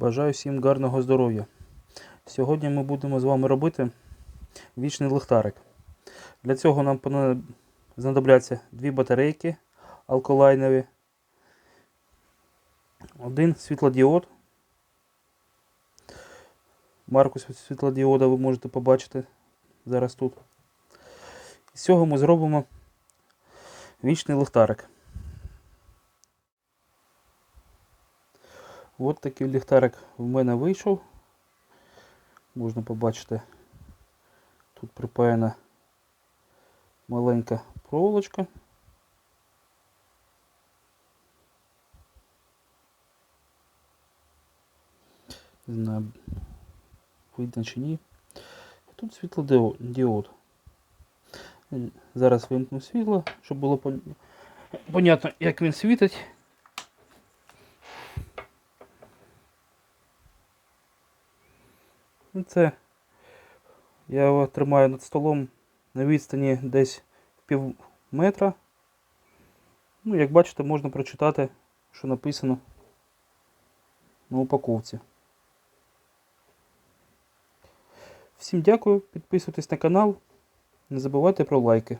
Бажаю всім гарного здоров'я. Сьогодні ми будемо з вами робити вічний ліхтарик. Для цього нам знадобляться дві батарейки алкалайнові, один світлодіод. Марку світлодіода ви можете побачити зараз тут. З цього ми зробимо вічний ліхтарик. От такий ліхтарик в мене вийшов. Можна побачити, тут припаяна маленька проволочка. Не знаю, видно чи ні. Тут світлодіод. Зараз вимкну світло, щоб було пон- понятно, як він світить. Це я його тримаю над столом на відстані десь пів метра. Ну, як бачите, можна прочитати, що написано на упаковці. Всім дякую, підписуйтесь на канал, не забувайте про лайки.